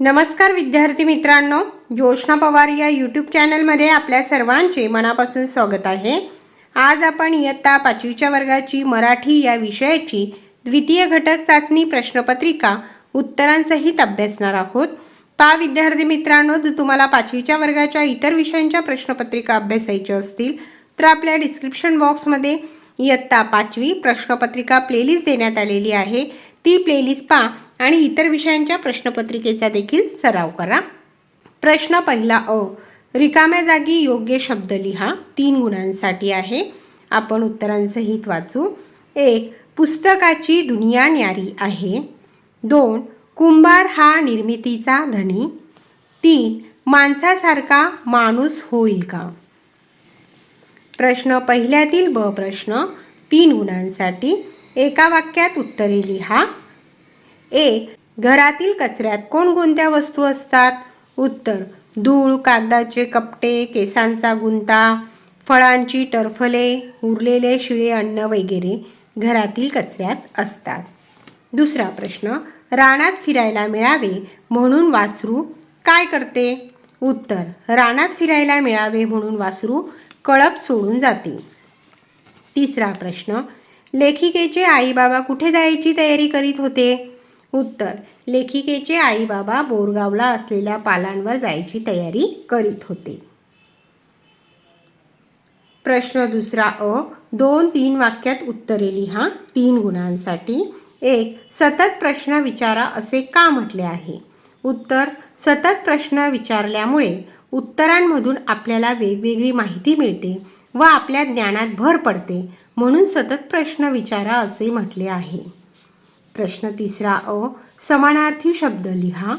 नमस्कार विद्यार्थी मित्रांनो जोशना पवार या यूट्यूब चॅनलमध्ये आपल्या सर्वांचे मनापासून स्वागत आहे. आज आपण इयत्ता पाचवीच्या वर्गाची मराठी या विषयाची द्वितीय घटक चाचणी प्रश्नपत्रिका उत्तरांसहित अभ्यासणार आहोत. पा विद्यार्थी मित्रांनो जर तुम्हाला पाचवीच्या वर्गाच्या इतर विषयांच्या प्रश्नपत्रिका अभ्यासायच्या असतील तर आपल्या डिस्क्रिप्शन बॉक्समध्ये इयत्ता पाचवी प्रश्नपत्रिका प्लेलिस्ट देण्यात आलेली आहे. ती प्लेलिस्ट पा आणि इतर विषयांच्या प्रश्नपत्रिकेचा देखील सराव करा. प्रश्न पहिला अ. रिकाम्या जागी योग्य शब्द लिहा. तीन गुणांसाठी आहे. आपण उत्तरांसहित वाचू. एक. पुस्तकाची दुनिया न्यारी आहे. दोन. कुंभार हा निर्मितीचा धनी. तीन. माणसासारखा माणूस होईल का? प्रश्न पहिल्यातील ब प्रश्न. तीन गुणांसाठी एका वाक्यात उत्तरे लिहा. एक घरातील कचऱ्यात कोणकोणत्या वस्तू असतात? उत्तर धूळ कागदाचे कपटे केसांचा गुंता फळांची टरफले उरलेले शिळे अन्न वगैरे घरातील कचऱ्यात असतात. दुसरा प्रश्न रानात फिरायला मिळावे म्हणून वासरू काय करते? उत्तर रानात फिरायला मिळावे म्हणून वासरू कळप सोडून जाते. तिसरा प्रश्न लेखिकेचे आई बाबा कुठे जायची तयारी करीत होते? उत्तर. लेखिकेचे आईबाबा बोरगावला असलेल्या पालांवर जायची तयारी करीत होते. प्रश्न दुसरा अ. दोन तीन वाक्यात उत्तरे लिहा. तीन गुणांसाठी. एक. सतत प्रश्न विचारा असे का म्हटले आहे? उत्तर. सतत प्रश्न विचारल्यामुळे उत्तरांमधून आपल्याला वेगवेगळी माहिती मिळते व आपल्या ज्ञानात भर पडते. म्हणून सतत प्रश्न विचारा असे म्हटले आहे. प्रश्न तिसरा अ समानार्थी शब्द लिहा.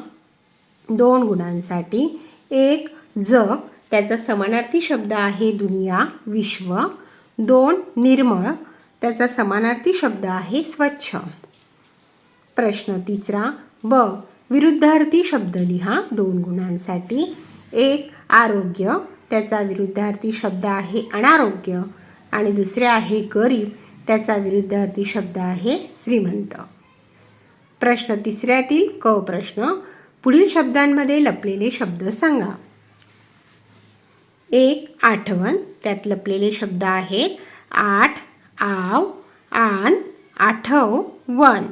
दोन गुणांसाठी. एक जग त्याचा समानार्थी शब्द आहे दुनिया विश्व. दोन निर्मळ त्याचा समानार्थी शब्द आहे स्वच्छ. प्रश्न तिसरा ब विरुद्धार्थी शब्द लिहा दोन गुणांसाठी. एक आरोग्य त्याचा विरुद्धार्थी शब्द आहे अनारोग्य. आणि दुसरे आहे गरीब त्याचा विरुद्धार्थी शब्द आहे श्रीमंत. प्रश्न तिसऱ्यातील क प्रश्न. पुढील शब्दांमध्ये लपलेले शब्द सांगा. एक आठवण. त्यात लपलेले शब्द आहेत. आठ आव आन आठव वन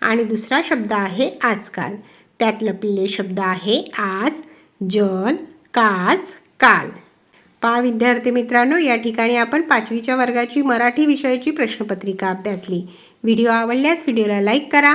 आणि दुसरा शब्द आहे आजकाल. त्यात लपलेले शब्द आहे आज जन काज काल. पा विद्यार्थी मित्रांनो या ठिकाणी आपण पाचवीच्या वर्गाची मराठी विषयाची प्रश्नपत्रिका अभ्यासली. व्हिडिओ आवडल्यास व्हिडिओला लाईक करा.